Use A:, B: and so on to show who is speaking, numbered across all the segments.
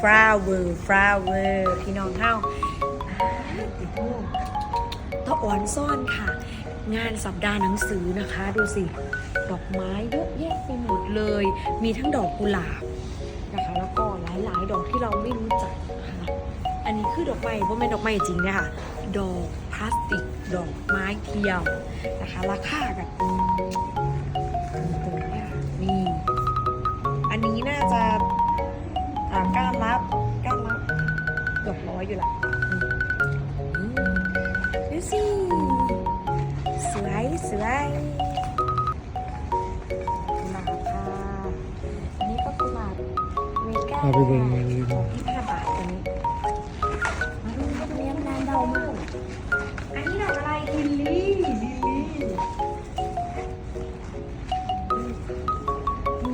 A: ฟลาเวอร์ฟลาเวอร์พี่น้องเฮาอ่าติดโม่ตะอ่อนซ่อนค่ะ งานสัปดาห์หนังสือนะคะ ดูสิ ดอกไม้เยอะแยะไปหมดเลย มีทั้งดอกกุหลาบนะคะ แล้วก็หลายๆ ดอกที่เราไม่รู้จักนะคะอันนี้คือดอกไม้เพราะไม่นดอกไม้จริงเนะคะดอกพลาสติก ดอกไม้เทียมนะคะ ราคากัน ว้อยู่ละดูสิสวยสวยกุหลาค่ะอันนี้ก็กุหลาบเมกา
B: เอาไปเบิ่งมาเลย
A: ของที่ห้าบาทตัวนี้มาดูมาดูยังนานเดามากอันนี้ดอกอะไรลิลลี่ลิลลี่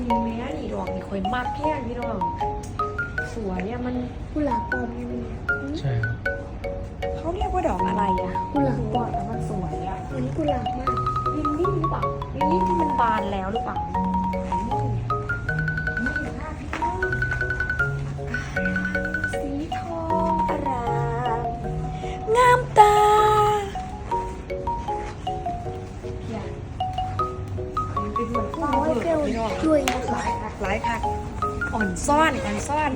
A: มีแม่นี่ดอกนี่คอยมากแค่พี่น้อง สวยอะมัน
C: กุหลาบปลอมยังมี
B: ใช่ครับ
A: เขาเรียกว่าดอกอะไรอะ
C: กุหลาบปลอม
A: แต่มันสวยอะ
C: อันนี้กุหลาบมาก
A: ลิลลี่หรือเปล่าลิลลี่ที่มันบานแล้วหรือเปล่านี่นี่ค่ะพี่น้องสีทองอารามงามตาเนี่ยมันเป็นเหมือนฟลา
C: โอ้
A: เวยอร์
C: เกล
A: พี่น้อง
C: ช่วยนะ
A: หลายคักหลายคัก อ่อนซ่อนอ่อนซ่อน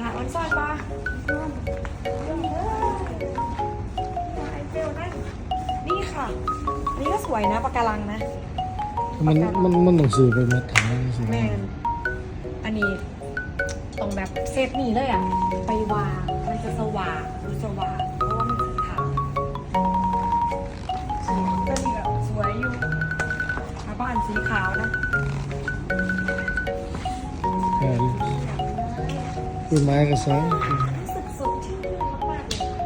A: หาอ่อนซ่อนปะเรื่องเด้อไอเฟลนั่นนี่ค่ะอันนี้ก็สวยนะปะการังนะ
B: มันมันมันหนังสือไปมาถ่ายสิ
A: แมนอันนี้ตรงแบบเซตนี้เลยอะ ไปวาง มันจะสว่างดูสว่างเพราะว่ามันสีขาวก็นี่แบบสวยอยู่มาบ้านสีขาวนะ
B: ต้นไม้ก็สวย
A: รู้สึกสดชื่นมากๆเลย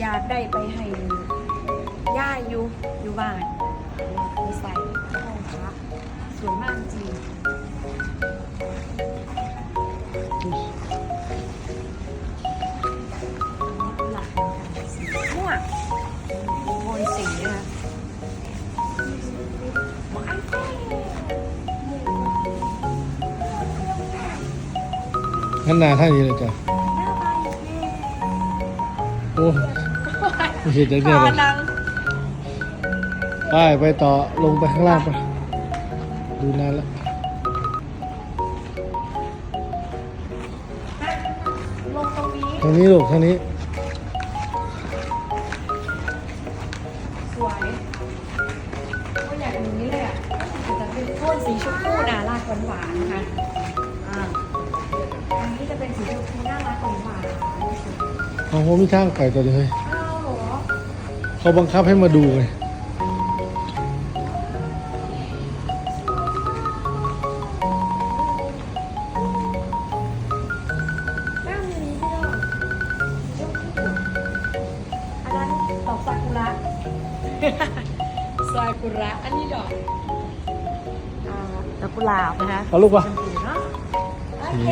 A: อยากได้ไปให้ย่าอยู่อยู่บ้านมีใส่ห้องพักสวยมากจริง
B: งั้นหนาท่านี้เลยจ้ะ
A: หน้าบานเย่
B: โอ้ไม่เห็นจาก
A: พ
B: เนี่ย
A: อ
B: เลย
A: นัง
B: ไปไปต่อลงไปข้างล่างไปดูนานแล้ว
A: ลงตรงนี้
B: ทางนี้ลูกทางนี้
A: สวยก็อยากอย่างนี้เลยอะจะเป็นโทนสีชมพูน่ารักหวานๆนะคะอ่าอันนี้ จะเป็นสีชมพูน่ารักหวานๆ
B: เอาผมมีทางไปต่อเลยเฮ้ย
A: อ้าวเหรอ
B: เขาบังคับให้มาดูไง
A: หน้ามือนี้พี่น้องชมพูอันนั้นดอกซากุระ ซากุระ อันนี้ดอกอ่าดอกกุหลาบนะคะ
B: เอาลูกวะ
A: ชมพูเนาะโอเค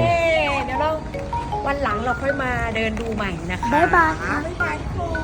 A: เดี๋ยวเราวันหลังเราค่อยมาเดินดูใหม่นะคะ
C: บ๊ายบายค่ะ
A: บ๊ายบายทุกคน